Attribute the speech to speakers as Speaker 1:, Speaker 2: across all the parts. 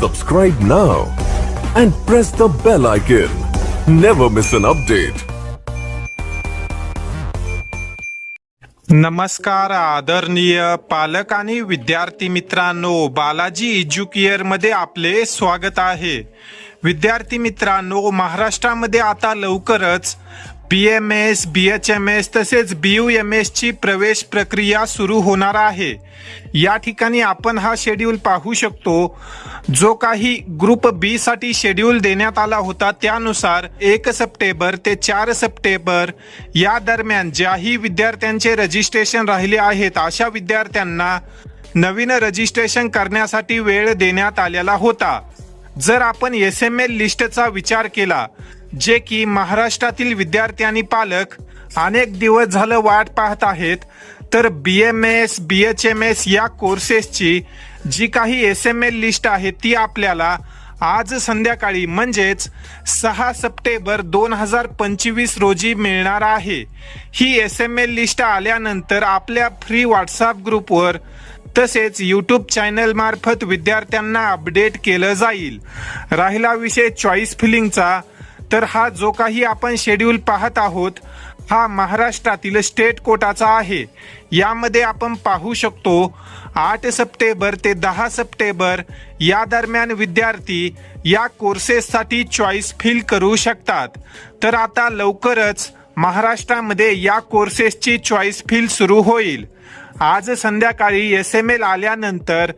Speaker 1: Subscribe now and press the bell icon. Never miss an update.
Speaker 2: नमस्कार आदरणीय पालक आणि विद्यार्थी मित्रांनो बालाजी एज्युकेअरमध्ये आपले स्वागत आहे विद्यार्थी मित्रांनो महाराष्ट्रामध्ये आता लवकरच B M S B H M S तसेच बी यू एम एसची प्रवेश प्रक्रिया सुरू होणार आहे. या ठिकाणी आपण हा शेड्यूल पाहू शकतो. जो काही ग्रुप बी साठी शेड्यूल देण्यात आला होता त्यानुसार एक सप्टेंबर ते चार सप्टेंबर या दरम्यान ज्याही विद्यार्थ्यांचे रजिस्ट्रेशन राहिले आहेत अशा विद्यार्थ्यांना नवीन रजिस्ट्रेशन करण्यासाठी वेळ देण्यात आलेला होता. जर आपण एस एम एल लिस्टचा विचार केला जे की महाराष्ट्रातील विद्यार्थी आणि पालक अनेक दिवस झालं वाट पाहत आहेत तर B M S B H M S या कोर्सेसची जी काही एस एम एल लिस्ट आहे ती आपल्याला आज संध्याकाळी म्हणजेच सहा सप्टेंबर दोन हजार पंचवीस रोजी मिळणार आहे. ही एस एम एल लिस्ट आल्यानंतर आपल्या फ्री व्हॉट्सअप ग्रुपवर तसेच यूट्यूब चॅनल मार्फत विद्यार्थ्यांना अपडेट केलं जाईल. राहिला विषय चॉईस फिलिंगचा तर हा जो काही आपण शेड्यूल पाहत आहोत हा महाराष्ट्रातील स्टेट कोटाचा आहे. यामध्ये आपण पाहू शकतो आठ सप्टेंबर ते दहा सप्टेंबर या दरम्यान विद्यार्थी या कोर्सेससाठी चॉईस फिल करू शकतात. तर आता लवकरच महाराष्ट्रामध्ये या कोर्सेसची चॉईस फिल सुरू होईल. आज संध्याकाळी एस एम एल आल्यानंतर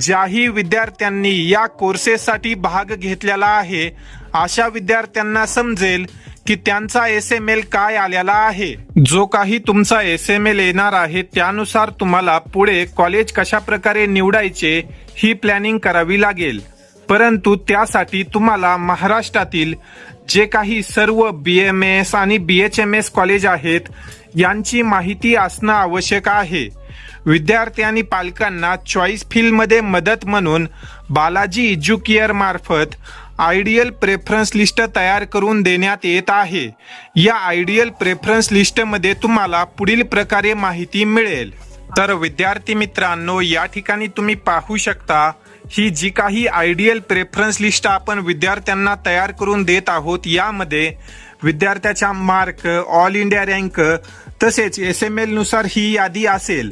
Speaker 2: ज्याही विद्यार्थ्यांनी या कोर्सेससाठी भाग घेतलेला आहे अशा विद्यार्थ्यांना समजेल की त्यांचा एस एम एल काय आलेला आहे. जो काही तुमचा एस एम एल येणार आहे त्यानुसार तुम्हाला पुढे कॉलेज कशा प्रकारे निवडायचे ही प्लॅनिंग करावी लागेल. परंतु त्यासाठी तुम्हाला महाराष्ट्रातील जे काही सर्व बी एम एस आणि B H M S college आहेत यांची माहिती असणं आवश्यक आहे. विद्यार्थी आणि पालकांना चॉईस फील्डमध्ये मदत म्हणून बालाजी एज्युकेअर मार्फत आयडियल प्रेफरन्स लिस्ट तयार करून देण्यात येत आहे. या आयडियल प्रेफरन्स लिस्टमध्ये तुम्हाला पुढील प्रकारे माहिती मिळेल. तर विद्यार्थी मित्रांनो या ठिकाणी तुम्ही पाहू शकता ही जी काही आयडियल प्रेफरन्स लिस्ट आपण विद्यार्थ्यांना तयार करून देत आहोत यामध्ये विद्यार्थ्याच्या मार्क ऑल इंडिया रँक तसेच एस एम एलनुसार ही यादी असेल.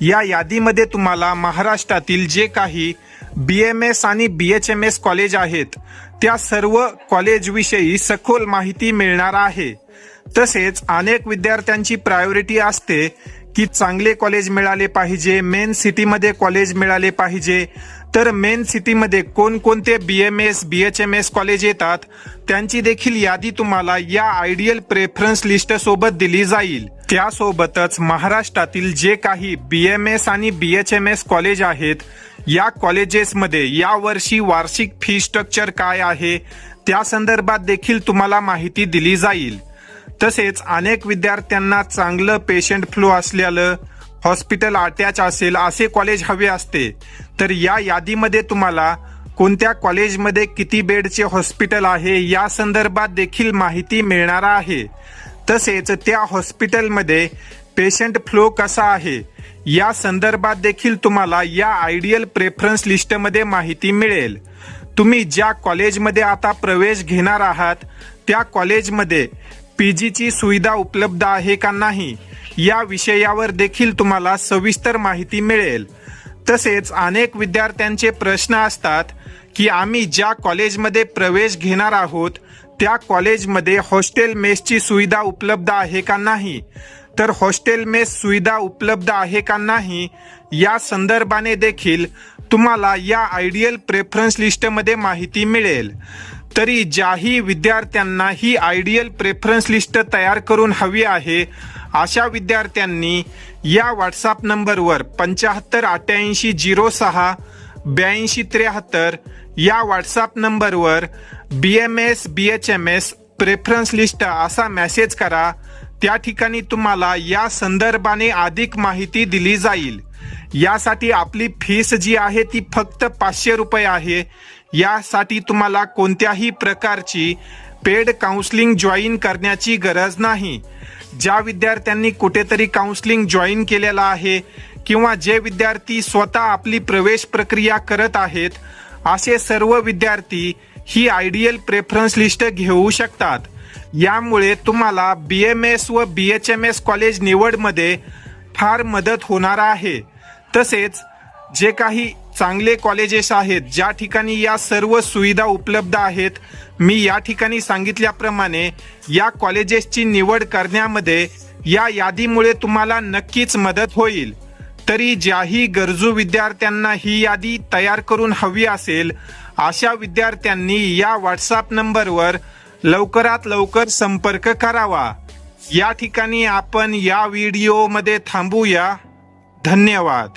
Speaker 2: या यादीमध्ये तुम्हाला महाराष्ट्रातील जे काही बी एम एस आणि B H M S college आहेत त्या सर्व कॉलेजविषयी सखोल माहिती मिळणार आहे. तसेच अनेक विद्यार्थ्यांची प्रायोरिटी असते की चांगले कॉलेज मिळाले पाहिजे मेन सिटीमध्ये कॉलेज मिळाले पाहिजे तर मेन सिटीमध्ये कोणकोणते B M S B H M S college येतात त्यांची देखील यादी तुम्हाला या आयडियल प्रेफरन्स लिस्ट सोबत दिली जाईल. त्यासोबतच महाराष्ट्रातील जे काही बी एम एस आणि B H M S college आहेत या कॉलेजेसमध्ये यावर्षी वार्षिक फी स्ट्रक्चर काय आहे त्या संदर्भात देखील तुम्हाला माहिती दिली जाईल. तसेच अनेक विद्यार्थ्यांना चांगलं पेशंट फ्लो असल्यालं हॉस्पिटल अटॅच असेल असे कॉलेज हवे असते. तर या यादीमध्ये तुम्हाला कोणत्या कॉलेजमध्ये किती बेडचे हॉस्पिटल आहे या संदर्भात देखील माहिती मिळणार आहे. तसेच त्या हॉस्पिटलमध्ये पेशंट फ्लो कसा आहे या संदर्भात देखील तुम्हाला या आयडियल प्रेफरन्स लिस्टमध्ये माहिती मिळेल. तुम्ही ज्या कॉलेजमध्ये आता प्रवेश घेणार आहात त्या कॉलेजमध्ये पी जीची सुविधा उपलब्ध आहे का नाही? या विषयावर देखील तुम्हाला सविस्तर माहिती मिळेल. तसेच अनेक विद्यार्थ्यांचे प्रश्न असतात की आम्ही ज्या कॉलेजमध्ये प्रवेश घेणार आहोत त्या कॉलेजमध्ये हॉस्टेल मेसची सुविधा उपलब्ध आहे का नाही? तर हॉस्टेल मेस सुविधा उपलब्ध आहे का नाही? या संदर्भाने देखील तुम्हाला या आयडियल प्रेफरन्स लिस्टमध्ये माहिती मिळेल. तरी ज्याही विद्यार्थ्यांना ही आयडियल प्रेफरन्स लिस्ट तयार करून हवी आहे अशा विद्यार्थ्यांनी या व्हॉट्सअप नंबरवर पंच्याहत्तर अठ्ठ्याऐंशी झिरो सहा ब्याऐंशी त्र्याहत्तर या व्हॉट्सअप नंबरवर B M S B H M S preference list असा मेसेज करा. त्या ठिकाणी तुम्हाला या संदर्भाने अधिक माहिती दिली जाईल. यासाठी आपली फीस जी आहे ती फक्त पाचशे रुपये आहे. यासाठी तुम्हाला कोणत्याही प्रकारची पेड काउन्सलिंग जॉईन करण्याची गरज नाही. ज्या विद्यार्थ्यांनी कुठेतरी काउन्सलिंग जॉईन केलेलं आहे किंवा जे विद्यार्थी स्वतः आपली प्रवेश प्रक्रिया करत आहेत असे सर्व विद्यार्थी ही आयडियल प्रेफरन्स लिस्ट घेऊ शकतात. यामुळे तुम्हाला बी एम एस व B H M S college निवडमध्ये फार मदत होणार आहे. तसेच जे काही चांगले कॉलेजेस आहेत ज्या ठिकाणी या सर्व सुविधा उपलब्ध आहेत. मी या ठिकाणी सांगितल्याप्रमाणे या कॉलेजेसची निवड करण्यामध्ये या यादीमुळे तुम्हाला नक्कीच मदत होईल. तरी ज्याही गरजू विद्यार्थ्यांना ही यादी तयार करून हवी असेल अशा विद्यार्थ्यांनी या व्हॉट्सअप नंबरवर लवकरात लवकर संपर्क करावा. या ठिकाणी आपण या व्हिडिओमध्ये थांबूया. धन्यवाद.